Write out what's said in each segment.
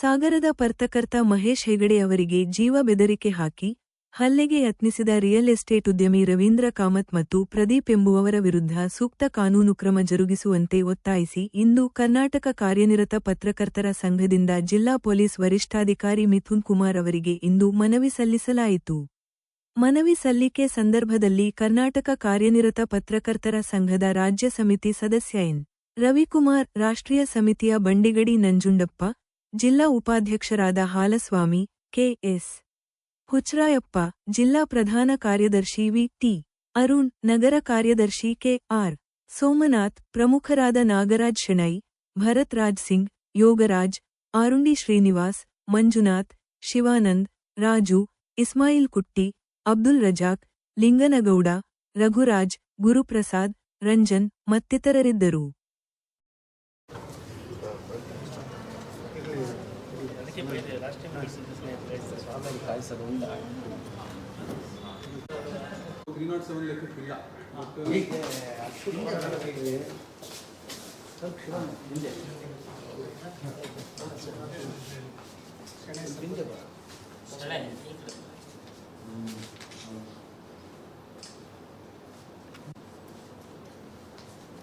ಸಾಗರದ ಪರ್ತಕರ್ತ ಮಹೇಶ್ ಹೆಗಡೆ ಅವರಿಗೆ ಜೀವ ಬೆದರಿಕೆ ಹಾಕಿ ಹಲ್ಲೆಗೆ ಯತ್ನಿಸಿದ ರಿಯಲ್ ಎಸ್ಟೇಟ್ ಉದ್ಯಮಿ ರವೀಂದ್ರ ಕಾಮತ್ ಮತ್ತು ಪ್ರದೀಪ್ ಎಂಬುವವರ ವಿರುದ್ಧ ಸೂಕ್ತ ಕಾನೂನು ಕ್ರಮ ಜರುಗಿಸುವಂತೆ ಒತ್ತಾಯಿಸಿ ಇಂದು ಕರ್ನಾಟಕ ಕಾರ್ಯನಿರತ ಪತ್ರಕರ್ತರ ಸಂಘದಿಂದ ಜಿಲ್ಲಾ ಪೊಲೀಸ್ ವರಿಷ್ಠಾಧಿಕಾರಿ ಮಿಥುನ್ ಕುಮಾರ್ ಅವರಿಗೆ ಇಂದು ಮನವಿ ಸಲ್ಲಿಸಲಾಯಿತು. ಮನವಿ ಸಲ್ಲಿಕೆ ಸಂದರ್ಭದಲ್ಲಿ ಕರ್ನಾಟಕ ಕಾರ್ಯನಿರತ ಪತ್ರಕರ್ತರ ಸಂಘದ ರಾಜ್ಯ ಸಮಿತಿ ಸದಸ್ಯ ಎನ್. ರವಿಕುಮಾರ್, ರಾಷ್ಟ್ರೀಯ ಸಮಿತಿಯ ಬಂಡಿಗಡಿ ನಂಜುಂಡಪ್ಪ ಜಿಲ್ಲಾ ಉಪಾಧ್ಯಕ್ಷರಾದ ಹಾಲಸ್ವಾಮಿ ಕೆಎಸ್ ಹುಚ್ರಾಯಪ್ಪ ಜಿಲ್ಲಾ ಪ್ರಧಾನ ಕಾರ್ಯದರ್ಶಿ ವಿ. ಟಿ. ಅರುಣ್, ನಗರ ಕಾರ್ಯದರ್ಶಿ ಕೆ. ಆರ್. ಸೋಮನಾಥ್, ಪ್ರಮುಖರಾದ ನಾಗರಾಜ್ ಶೆಣೈ ಭರತ್ ರಾಜ್ ಸಿಂಗ್, ಯೋಗರಾಜ್, ಆರುಂಡಿ ಶ್ರೀನಿವಾಸ್, ಮಂಜುನಾಥ್, ಶಿವಾನಂದ್, ರಾಜು, ಇಸ್ಮಾಯಿಲ್ ಕುಟ್ಟಿ, ಅಬ್ದುಲ್ ರಜಾಕ್, ಲಿಂಗನಗೌಡ, ರಘುರಾಜ್, ಗುರುಪ್ರಸಾದ್, ರಂಜನ್ ಮತ್ತಿತರರಿದ್ದರು.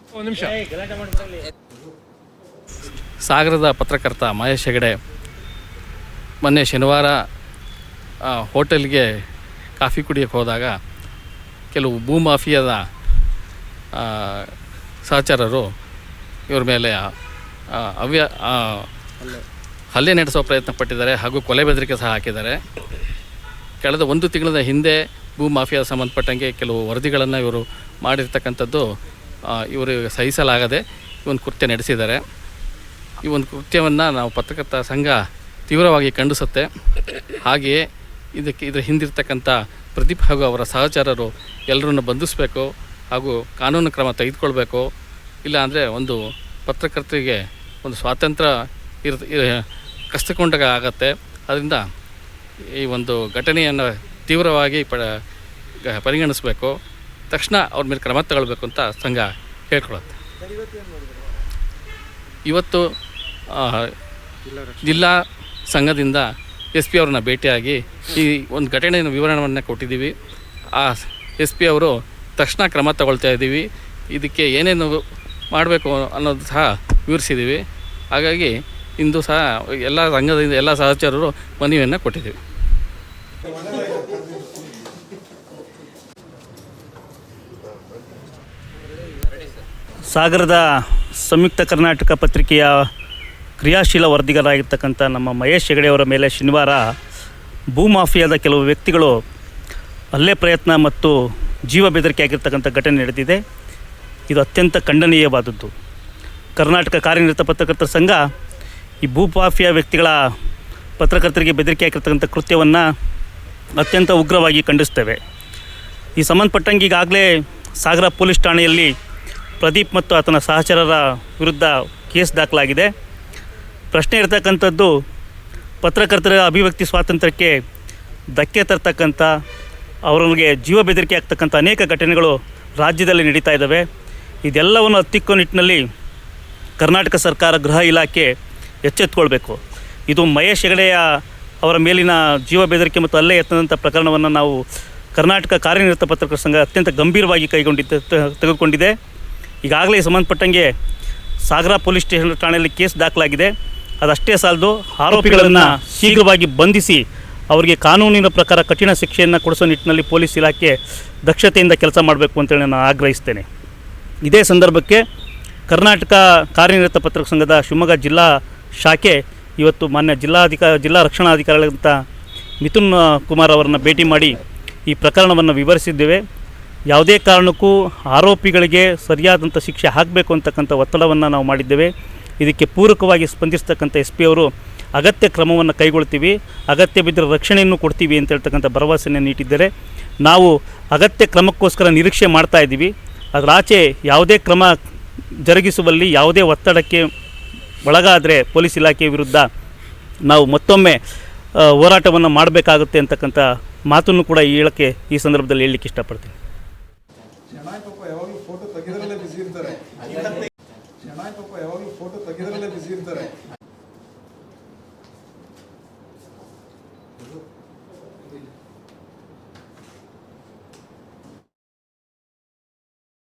ಲೆಕ್ಕಕ್ಕಿಲ್ಲ ನಿಮಿಷ. ಸಾಗರದ ಪತ್ರಕರ್ತ ಮಹೇಶ್ ಹೆಗಡೆ ಮೊನ್ನೆ ಶನಿವಾರ ಹೋಟೆಲ್ಗೆ ಕಾಫಿ ಕುಡಿಯೋಕ್ಕೆ ಹೋದಾಗ ಕೆಲವು ಭೂಮಾಫಿಯಾದ ಸಹಚರರು ಇವ್ರ ಮೇಲೆ ಅವ್ಯ ಹಲ್ಲೆ. ನಡೆಸೋ ಪ್ರಯತ್ನ ಪಟ್ಟಿದ್ದಾರೆ ಹಾಗೂ ಕೊಲೆ ಬೆದರಿಕೆ ಸಹ ಹಾಕಿದ್ದಾರೆ. ಕಳೆದ ಒಂದು ತಿಂಗಳ ಹಿಂದೆ ಭೂ ಮಾಫಿಯಾ ಸಂಬಂಧಪಟ್ಟಂಗೆ ಕೆಲವು ವರದಿಗಳನ್ನು ಇವರು ಮಾಡಿರ್ತಕ್ಕಂಥದ್ದು ಇವರು ಸಹಿಸಲಾಗದೆ ಈ ಒಂದು ಕೃತ್ಯ ನಡೆಸಿದ್ದಾರೆ. ಈ ಒಂದು ಕೃತ್ಯವನ್ನು ನಾವು ಪತ್ರಕರ್ತ ಸಂಘ ತೀವ್ರವಾಗಿ ಖಂಡಿಸುತ್ತೆ. ಹಾಗೆಯೇ ಇದಕ್ಕೆ ಇದರ ಹಿಂದಿರ್ತಕ್ಕಂಥ ಪ್ರದೀಪ್ ಹಾಗೂ ಅವರ ಸಹಚರರು ಎಲ್ಲರನ್ನು ಬಂಧಿಸಬೇಕು ಹಾಗೂ ಕಾನೂನು ಕ್ರಮ ತೆಗೆದುಕೊಳ್ಬೇಕು. ಇಲ್ಲ ಅಂದರೆ ಒಂದು ಪತ್ರಕರ್ತರಿಗೆ ಒಂದು ಸ್ವಾತಂತ್ರ್ಯ ಇರ್ ಕಷ್ಟಕೊಂಡಾಗ ಆಗತ್ತೆ. ಅದರಿಂದ ಈ ಒಂದು ಘಟನೆಯನ್ನು ತೀವ್ರವಾಗಿ ಪ ಪರಿಗಣಿಸಬೇಕು. ತಕ್ಷಣ ಅವ್ರ ಮೇಲೆ ಕ್ರಮ ತಗೊಳ್ಬೇಕು ಅಂತ ಸಂಘ ಹೇಳ್ಕೊಳತ್ತೆ ಇವತ್ತು ಜಿಲ್ಲಾ ಸಂಘದಿಂದ ಎಸ್ ಪಿ ಅವ್ರನ್ನ ಭೇಟಿಯಾಗಿ ಈ ಒಂದು ಘಟನೆಯ ವಿವರಣೆಯನ್ನು ಕೊಟ್ಟಿದ್ದೀವಿ. ಆ ಎಸ್ ಪಿ ಅವರು ತಕ್ಷಣ ಕ್ರಮ ತಗೊಳ್ತಾ ಇದ್ದೀವಿ. ಇದಕ್ಕೆ ಏನೇನು ಮಾಡಬೇಕು ಅನ್ನೋದು ಸಹ ವಿವರಿಸಿದ್ದೀವಿ. ಹಾಗಾಗಿ ಇಂದು ಸಹ ಎಲ್ಲ ಸಂಘದಿಂದ ಎಲ್ಲ ಸಹಚರರು ಮನವಿಯನ್ನು ಕೊಟ್ಟಿದ್ದೀವಿ. ಸಾಗರದ ಸಂಯುಕ್ತ ಕರ್ನಾಟಕ ಪತ್ರಿಕೆಯ ಕ್ರಿಯಾಶೀಲ ವರ್ದಿಗರಾಗಿರ್ತಕ್ಕಂಥ ನಮ್ಮ ಮಹೇಶ್ ಹೆಗಡೆಯವರ ಮೇಲೆ ಶನಿವಾರ ಭೂಮಾಫಿಯಾದ ಕೆಲವು ವ್ಯಕ್ತಿಗಳು ಹಲ್ಲೆ ಪ್ರಯತ್ನ ಮತ್ತು ಜೀವ ಬೆದರಿಕೆ ಆಗಿರ್ತಕ್ಕಂಥ ಘಟನೆ ನಡೆದಿದೆ. ಇದು ಅತ್ಯಂತ ಖಂಡನೀಯವಾದದ್ದು. ಕರ್ನಾಟಕ ಕಾರ್ಯನಿರತ ಪತ್ರಕರ್ತರ ಸಂಘ ಈ ಭೂಮಾಫಿಯಾ ವ್ಯಕ್ತಿಗಳ ಪತ್ರಕರ್ತರಿಗೆ ಬೆದರಿಕೆ ಆಗಿರ್ತಕ್ಕಂಥ ಕೃತ್ಯವನ್ನು ಅತ್ಯಂತ ಉಗ್ರವಾಗಿ ಖಂಡಿಸ್ತೇವೆ. ಈ ಸಂಬಂಧಪಟ್ಟಂಗೆ ಈಗಾಗಲೇ ಸಾಗರ ಪೊಲೀಸ್ ಠಾಣೆಯಲ್ಲಿ ಪ್ರದೀಪ್ ಮತ್ತು ಆತನ ಸಹಚರರ ವಿರುದ್ಧ ಕೇಸ್ ದಾಖಲಾಗಿದೆ. ಪ್ರಶ್ನೆ ಇರತಕ್ಕಂಥದ್ದು ಪತ್ರಕರ್ತರ ಅಭಿವ್ಯಕ್ತಿ ಸ್ವಾತಂತ್ರ್ಯಕ್ಕೆ ಧಕ್ಕೆ ತರ್ತಕ್ಕಂಥ ಅವರಿಗೆ ಜೀವ ಬೆದರಿಕೆ ಆಗ್ತಕ್ಕಂಥ ಅನೇಕ ಘಟನೆಗಳು ರಾಜ್ಯದಲ್ಲಿ ನಡೀತಾ ಇದ್ದಾವೆ. ಇದೆಲ್ಲವನ್ನು ಹತ್ತಿಕ್ಕೋ ನಿಟ್ಟಿನಲ್ಲಿ ಕರ್ನಾಟಕ ಸರ್ಕಾರ, ಗೃಹ ಇಲಾಖೆ ಎಚ್ಚೆತ್ಕೊಳ್ಬೇಕು ಇದು ಮಹೇಶ್ ಹೆಗಡೆಯ ಅವರ ಮೇಲಿನ ಜೀವ ಬೆದರಿಕೆ ಮತ್ತು ಅಲ್ಲೇ ಎತ್ತದಂಥ ಪ್ರಕರಣವನ್ನು ನಾವು ಕರ್ನಾಟಕ ಕಾರ್ಯನಿರತ ಪತ್ರಕರ್ತರ ಸಂಘ ಅತ್ಯಂತ ಗಂಭೀರವಾಗಿ ಕೈಗೊಂಡಿದ್ದ ತೆಗೆದುಕೊಂಡಿದೆ. ಈಗಾಗಲೇ ಸಂಬಂಧಪಟ್ಟಂಗೆ ಸಾಗರ ಪೊಲೀಸ್ ಸ್ಟೇಷನ್ ಠಾಣೆಯಲ್ಲಿ ಕೇಸ್ ದಾಖಲಾಗಿದೆ. ಅದಷ್ಟೇ ಸಾಲದು ಆರೋಪಿಗಳನ್ನು ಶೀಘ್ರವಾಗಿ ಬಂಧಿಸಿ ಅವರಿಗೆ ಕಾನೂನಿನ ಪ್ರಕಾರ ಕಠಿಣ ಶಿಕ್ಷೆಯನ್ನು ಕೊಡಿಸೋ ನಿಟ್ಟಿನಲ್ಲಿ ಪೊಲೀಸ್ ಇಲಾಖೆ ದಕ್ಷತೆಯಿಂದ ಕೆಲಸ ಮಾಡಬೇಕು ಅಂತೇಳಿ ನಾನು ಆಗ್ರಹಿಸ್ತೇನೆ. ಇದೇ ಸಂದರ್ಭಕ್ಕೆ ಕರ್ನಾಟಕ ಕಾರ್ಯನಿರತ ಪತ್ರಕ ಸಂಘದ ಶಿವಮೊಗ್ಗ ಜಿಲ್ಲಾ ಶಾಖೆ ಇವತ್ತು ಮಾನ್ಯ ಜಿಲ್ಲಾಧಿಕಾರಿ ಜಿಲ್ಲಾ ರಕ್ಷಣಾಧಿಕಾರಿಗಳಂತ ಮಿಥುನ್ ಕುಮಾರ್ ಅವರನ್ನು ಭೇಟಿ ಮಾಡಿ ಈ ಪ್ರಕರಣವನ್ನು ವಿವರಿಸಿದ್ದೇವೆ. ಯಾವುದೇ ಕಾರಣಕ್ಕೂ ಆರೋಪಿಗಳಿಗೆ ಸರಿಯಾದಂಥ ಶಿಕ್ಷೆ ಆಗಬೇಕು ಅಂತಕ್ಕಂಥ ಒತ್ತಡವನ್ನು ನಾವು ಮಾಡಿದ್ದೇವೆ. ಇದಕ್ಕೆ ಪೂರಕವಾಗಿ ಸ್ಪಂದಿಸ್ತಕ್ಕಂಥ ಎಸ್ ಪಿ ಅವರು ಅಗತ್ಯ ಕ್ರಮವನ್ನು ಕೈಗೊಳ್ತೀವಿ, ಅಗತ್ಯ ಬಿದ್ದರೆ ರಕ್ಷಣೆಯನ್ನು ಕೊಡ್ತೀವಿ ಅಂತ ಹೇಳ್ತಕ್ಕಂಥ ಭರವಸೆಯನ್ನು ನೀಡಿದ್ದಾರೆ. ನಾವು ಅಗತ್ಯ ಕ್ರಮಕ್ಕೋಸ್ಕರ ನಿರೀಕ್ಷೆ ಮಾಡ್ತಾ ಇದ್ದೀವಿ. ಅದರ ಆಚೆ ಯಾವುದೇ ಕ್ರಮ ಜರುಗಿಸುವಲ್ಲಿ ಯಾವುದೇ ಒತ್ತಡಕ್ಕೆ ಒಳಗಾದರೆ ಪೊಲೀಸ್ ಇಲಾಖೆ ವಿರುದ್ಧ ನಾವು ಮತ್ತೊಮ್ಮೆ ಹೋರಾಟವನ್ನು ಮಾಡಬೇಕಾಗುತ್ತೆ ಅಂತಕ್ಕಂಥ ಮಾತನ್ನು ಕೂಡ ಈ ಹೇಳಕ್ಕೆ ಈ ಸಂದರ್ಭದಲ್ಲಿ ಹೇಳಲಿಕ್ಕೆ ಇಷ್ಟಪಡ್ತೀನಿ.